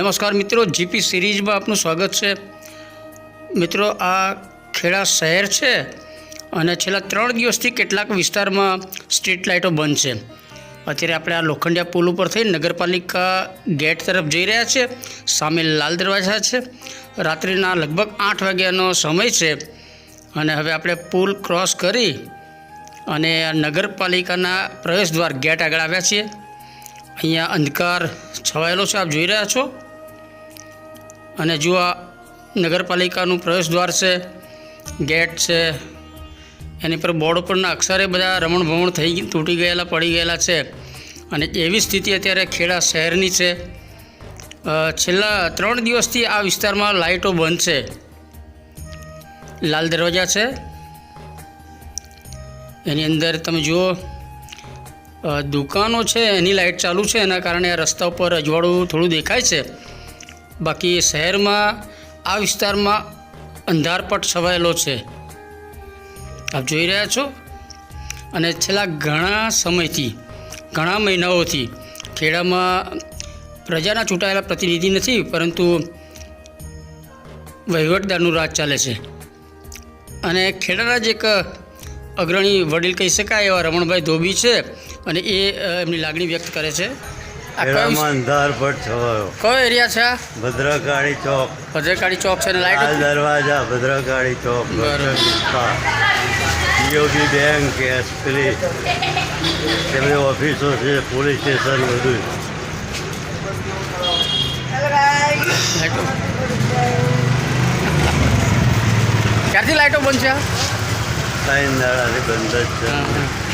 નમસ્કાર મિત્રો, જીપી સિરીઝમાં આપનું સ્વાગત છે. મિત્રો, આ ખેડા શહેર છે અને છેલ્લા ત્રણ દિવસથી કેટલાક વિસ્તારમાં સ્ટ્રીટ લાઇટો બંધ છે. અત્યારે આપણે આ લોખંડિયા પુલ ઉપર થઈ નગરપાલિકા ગેટ તરફ જઈ રહ્યા છે. સામે લાલ દરવાજા છે. રાત્રિના લગભગ આઠ વાગ્યાનો સમય છે અને હવે આપણે પુલ ક્રોસ કરી અને નગરપાલિકાના પ્રવેશ દ્વાર ગેટ આગળ આવ્યા છીએ. અહીંયા અંધકાર છવાયેલો છે, આપ જોઈ રહ્યા છો. અને જો આ નગરપાલિકાનું પ્રવેશ દ્વાર છે, ગેટ છે, એની પર બોર્ડ ઉપરના અક્ષરે બધા રમણભમણ થઈ તૂટી ગયેલા, પડી ગયેલા છે. અને એવી સ્થિતિ અત્યારે ખેડા શહેરની છે. છેલ્લા ત્રણ દિવસથી આ વિસ્તારમાં લાઇટો બંધ છે. લાલ દરવાજા છે. એની અંદર તમે જુઓ દુકાનો છે, એની લાઇટ ચાલુ છે, એના કારણે આ રસ્તા ઉપર અજવાળું થોડું દેખાય છે. બાકી શહેરમાં, આ વિસ્તારમાં અંધારપટ છવાયેલો છે. આપ જોઈ રહ્યા છો? અને છેલ્લા ઘણા સમયથી, ઘણા મહિનાઓથી ખેડામાં પ્રજાના ચૂંટાયેલા પ્રતિનિધિ નથી, પરંતુ વહીવટદારનું રાજ ચાલે છે. અને ખેડાના જ એક અગ્રણી વડીલ કહી શકાય એવા રમણભાઈ ધોબી છે અને એ એમની લાગણી વ્યક્ત કરે છે. કયો વિસ- છવાયો. કયો એરિયા છે ભદ્રકાળી ચોક. ભદ્રકાળી ચોક છે લાઈટ દરવાજા ભદ્રકાળી ચોક. બરોબર. Bank SP. તે બધી ઓફિસો છે પોલીસ સ્ટેશન બધું. ક્યાંથી ક્યારથી લાઈટો બંધ છે? દાડાથી બંધ જ છે.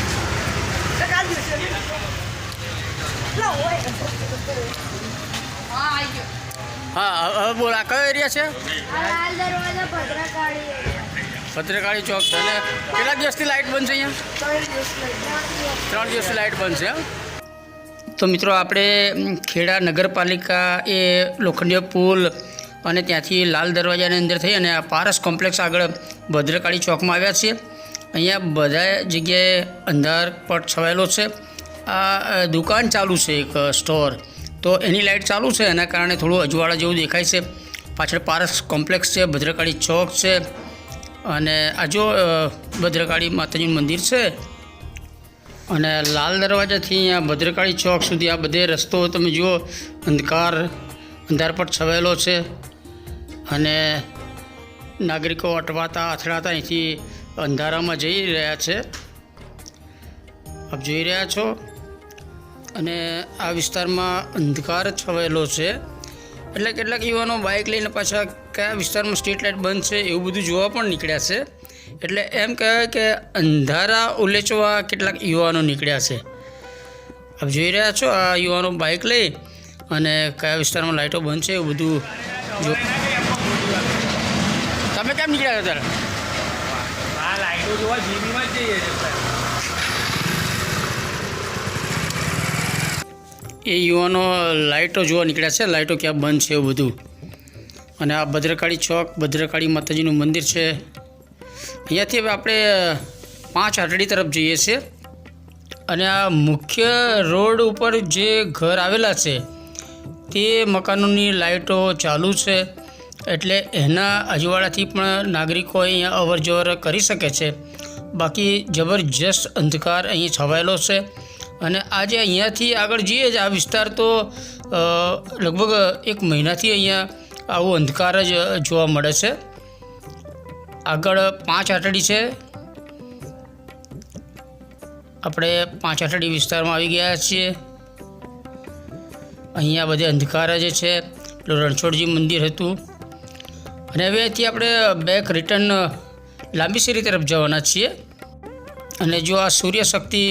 હા હવે- હવે બોલ, આ કયો એરિયા છે? ભદ્રકાળી ચોક છે. અને કેટલા દિવસથી લાઇટ બંધ છે અહીંયા? ત્રણ દિવસ દિવસથી લાઇટ બંધ છે તો મિત્રો, આપણે ખેડા નગરપાલિકા એ લોખંડીય પુલ અને ત્યાંથી લાલ દરવાજાની અંદર થઈ અને આ પારસ કોમ્પ્લેક્સ આગળ ભદ્રકાળી ચોકમાં આવ્યા છીએ. અહીંયા બધા જગ્યાએ અંધારપટ છવાયેલો છે. આ દુકાન ચાલુ છે એક સ્ટોર તો એની લાઇટ ચાલુ છે, એના કારણે થોડું અજવાળા જેવું દેખાય છે. પાછળ પારસ કોમ્પ્લેક્સ છે, ભદ્રકાળી ચોક છે. અને આ જો ભદ્રકાળી માતાજીનું મંદિર છે. અને લાલ દરવાજાથી અહીંયા ભદ્રકાળી ચોક સુધી આ બધે રસ્તો તમે જુઓ, અંધકાર અંધારપટ છવાયેલો છે. અને નાગરિકો અટવાતા, અથડાતા અહીંથી અંધારામાં જઈ રહ્યા છે. આપ જોઈ રહ્યા છો? અને આ વિસ્તારમાં અંધકાર છવાયેલો છે. એટલે કેટલાક યુવાનો બાઇક લઈને પાછા કયા વિસ્તારમાં સ્ટ્રીટ લાઇટ બંધ છે એવું બધું જોવા પણ નીકળ્યા છે. એટલે એમ કહેવાય કે અંધારા ઉલેચવા કેટલાક યુવાનો નીકળ્યા છે. આપ જોઈ રહ્યા છો આ યુવાનો બાઇક લઈ અને કયા વિસ્તારમાં લાઇટો બંધ છે એવું બધું જો તમે કેમ નીકળ્યા હતા ત્યારે આ લાઇટો જોવા જીબીમાં જ જઈએ એ યુવાનો લાઇટો જોવા નીકળ્યા છે, લાઇટો ક્યાં બંધ છે એવું બધું. અને આ ભદ્રકાળી ચોક, ભદ્રકાળી માતાજીનું મંદિર છે. અહીંયાથી હવે આપણે પાંચ આટડી તરફ જઈએ છીએ. અને આ મુખ્ય રોડ ઉપર જે ઘર આવેલા છે, તે મકાનોની લાઇટો ચાલુ છે. એટલે એના અજવાળાથી પણ નાગરિકો અહીંયા અવર જવર કરી શકે છે. બાકી જબરજસ્ત અંધકાર અહીં છવાયેલો છે. અને આજે અહીંયાથી આગળ જઈએ જ, આ વિસ્તાર તો લગભગ એક મહિનાથી અહીંયા આવો અંધકાર જ જોવા મળે છે. આગળ પાંચ આટડી છે. આપણે પાંચ આટડી વિસ્તારમાં આવી ગયા છીએ. અહીંયા બધે અંધકાર જ છે. રણછોડજી મંદિર હતું. અને હવે અહીંથી આપણે બેક રિટર્ન લાંબી શેરી તરફ જવાના છીએ. અને જો આ સૂર્યશક્તિ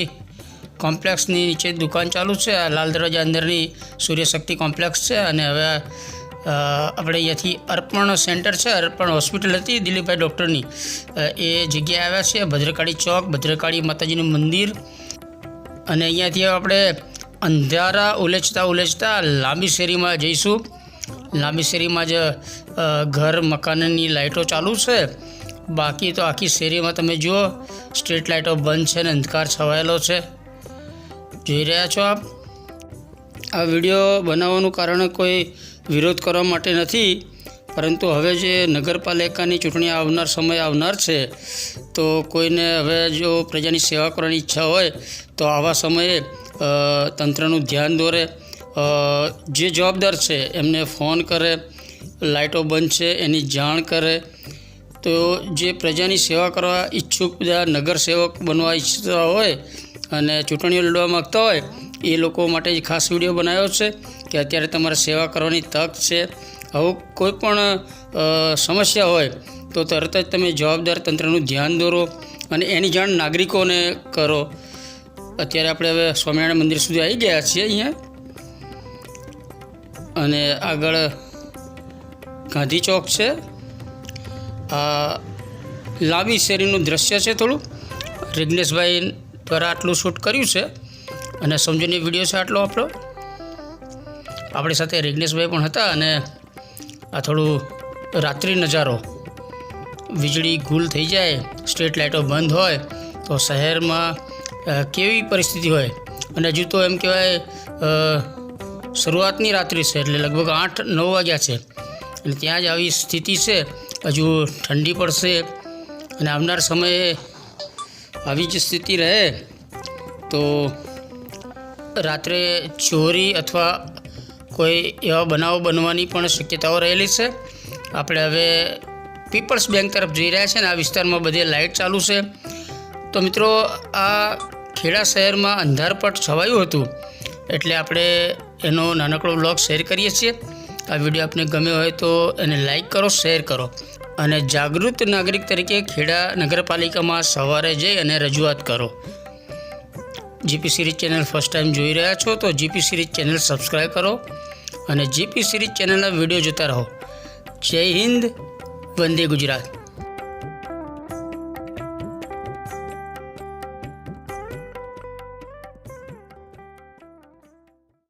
કોમ્પ્લેક્સની નીચે દુકાન ચાલુ છે, આ લાલ દરવાજા અંદરની સૂર્યશક્તિ કોમ્પ્લેક્સ છે અને હવે આપણે અહીંયાથી અર્પણ સેન્ટર છે, અર્પણ હોસ્પિટલ હતી દિલીપભાઈ ડૉક્ટરની. એ જગ્યાએ આવ્યા છે, ભદ્રકાળી ચોક, ભદ્રકાળી માતાજીનું મંદિર અને અહીંયાથી આપણે અંધારા ઉલેચતા ઉલેચતા લાંબી શેરીમાં જઈશું. લાંબી શેરીમાં જ ઘર મકાનની લાઇટો ચાલુ છે. બાકી તો આખી શેરીમાં તમે જુઓ, સ્ટ્રીટ લાઇટો બંધ છે અને અંધકાર છવાયેલો છે. જોઈ રહ્યા છો આપ? આ વીડિયો બનાવવાનું કારણ કોઈ વિરોધ કરવા માટે નથી, પરંતુ હવે જે નગરપાલિકાની ચૂંટણી આવનાર સમય આવનાર છે, તો કોઈને હવે જો પ્રજાની સેવા કરવાની ઈચ્છા હોય, તો આવા સમયે તંત્રનું ધ્યાન દોરે. જે જવાબદાર છે એમને ફોન કરે લાઇટો બંધ છે, એની જાણ કરે. તો જે પ્રજાની સેવા કરવા ઈચ્છુક બધા નગર સેવક બનવા ઈચ્છતા હોય અને ચૂંટણીઓ લડવા માગતા હોય, એ લોકો માટે જ ખાસ વીડિયો બનાવ્યો છે કે અત્યારે તમારે સેવા કરવાની તક છે. આવું કોઈ પણ સમસ્યા હોય, તો તરત જ તમે જવાબદાર તંત્રનું ધ્યાન દોરો અને એની જાણ નાગરિકોને કરો. અત્યારે આપણે હવે સ્વામિનારાયણ મંદિર સુધી આવી ગયા છીએ અહીંયા. અને આગળ ગાંધી ચોક છે. આ લાંબી શેરીનું દ્રશ્ય છે થોડું. રિગ્નેશભાઈ દ્વારા આટલું શૂટ કર્યું છે અને સમજૂની વીડિયો છે આટલો આપણો. આપણી સાથે રિગ્નેશભાઈ પણ હતા અને આ થોડું રાત્રિ નજારો. વીજળી ગુલ થઈ જાય, સ્ટ્રીટ લાઇટો બંધ હોય, તો શહેરમાં કેવી પરિસ્થિતિ હોય? અને હજુ તો એમ કહેવાય શરૂઆતની રાત્રિ છે એટલે લગભગ આઠ નવ વાગ્યા છે. અને ત્યાં જ આવી સ્થિતિ છે. હજુ ઠંડી પડશે અને આવનાર સમયે આવી જ સ્થિતિ રહે, તો રાત્રે ચોરી અથવા કોઈ એવા બનાવો બનવાની પણ શક્યતાઓ રહેલી છે. આપણે હવે પીપલ્સ બેંક તરફ જઈ રહ્યા છે ને, આ વિસ્તારમાં બધે લાઇટ ચાલુ છે. તો મિત્રો, આ ખેડા શહેરમાં અંધારપટ છવાયું હતું, એટલે આપણે એનો નાનકડો બ્લોગ શેર કરીએ છીએ. આ વીડિયો આપને ગમ્યો હોય તો એને લાઈક કરો, શેર કરો. અને જાગૃત નાગરિક તરીકે ખેડા નગરપાલિકામાં સવારે જઈ અને રજૂઆત કરો. GP series channel first time જોઈ રહ્યા છો તો જીપી સિરીઝ ચેનલ સબસ્ક્રાઈબ કરો અને જીપી સિરીઝ ચેનલના વીડિયો જોતા રહો. જય હિન્દ, વંદે ગુજરાત.